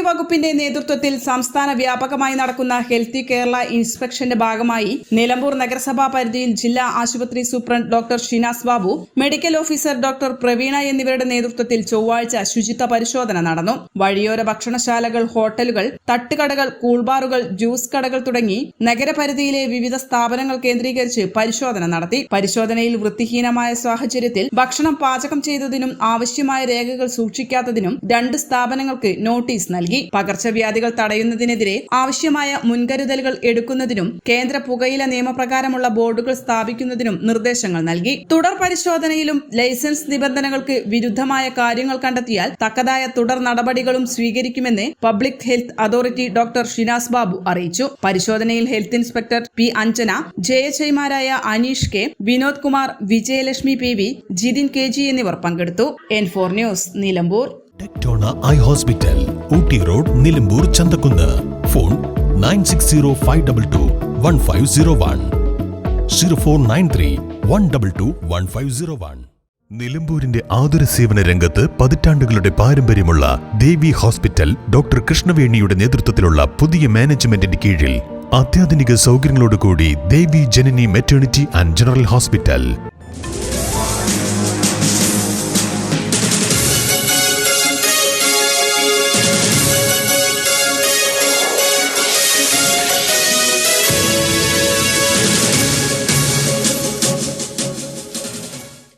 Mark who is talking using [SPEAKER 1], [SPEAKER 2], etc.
[SPEAKER 1] ആരോഗ്യവകുപ്പിന്റെ നേതൃത്വത്തിൽ സംസ്ഥാന വ്യാപകമായി നടക്കുന്ന ഹെൽത്തി കേരള ഇൻസ്പെക്ഷന്റെ ഭാഗമായി നിലമ്പൂർ നഗരസഭാ പരിധിയിൽ ജില്ലാ ആശുപത്രി superintendent doctor Shinas Babu medical officer doctor Praveena എന്നിവരുടെ നേതൃത്വത്തിൽ ചൊവ്വാഴ്ച ശുചിത്വ പരിശോധന നടന്നു. വഴിയോര ഭക്ഷണശാലകൾ ഹോട്ടലുകൾ തട്ടുകടകൾ കൂൾബാറുകൾ ജ്യൂസ് കടകൾ തുടങ്ങി നഗരപരിധിയിലെ വിവിധ സ്ഥാപനങ്ങൾ കേന്ദ്രീകരിച്ച് പരിശോധന നടത്തി. പരിശോധനയിൽ വൃത്തിഹീനമായ സാഹചര്യത്തിൽ ഭക്ഷണം പാചകം ചെയ്തതിനും ആവശ്യമായ രേഖകൾ സൂക്ഷിക്കാത്തതിനും രണ്ട് സ്ഥാപനങ്ങൾക്ക് നോട്ടീസ് നൽകി. പകർച്ചവ്യാധികൾ തടയുന്നതിനെതിരെ ആവശ്യമായ മുൻകരുതലുകൾ എടുക്കുന്നതിനും കേന്ദ്ര പുകയില നിയമപ്രകാരമുള്ള ബോർഡുകൾ സ്ഥാപിക്കുന്നതിനും നിർദ്ദേശങ്ങൾ നൽകി. തുടർ പരിശോധനയിലും ലൈസൻസ് നിബന്ധനകൾക്ക് വിരുദ്ധമായ കാര്യങ്ങൾ കണ്ടെത്തിയാൽ തക്കതായ തുടർ നടപടികളും സ്വീകരിക്കുമെന്ന് public health authority doctor Shinas Babu അറിയിച്ചു. പരിശോധനയിൽ health inspector P Anjana J H ഐമാരായ Aneesh K Vinod Kumar Vijayalakshmi P V Jithin K G എന്നിവർ പങ്കെടുത്തു. N four news Nilambur
[SPEAKER 2] Tectona eye hospital Ooty road Nilambur Chanthakkunnu. Phone nine six zero five double two one five zero one. Zero four nine three one double two one five zero one. നിലമ്പൂരിന്റെ ആതുര സേവന രംഗത്ത് പതിറ്റാണ്ടുകളുടെ പാരമ്പര്യമുള്ള ദേവി hospital doctor കൃഷ്ണവേണിയുടെ നേതൃത്വത്തിലുള്ള പുതിയ മാനേജ്മെന്റിന്റെ കീഴിൽ അത്യാധുനിക സൗകര്യങ്ങളോടുകൂടി Devi Janani maternity and general hospital.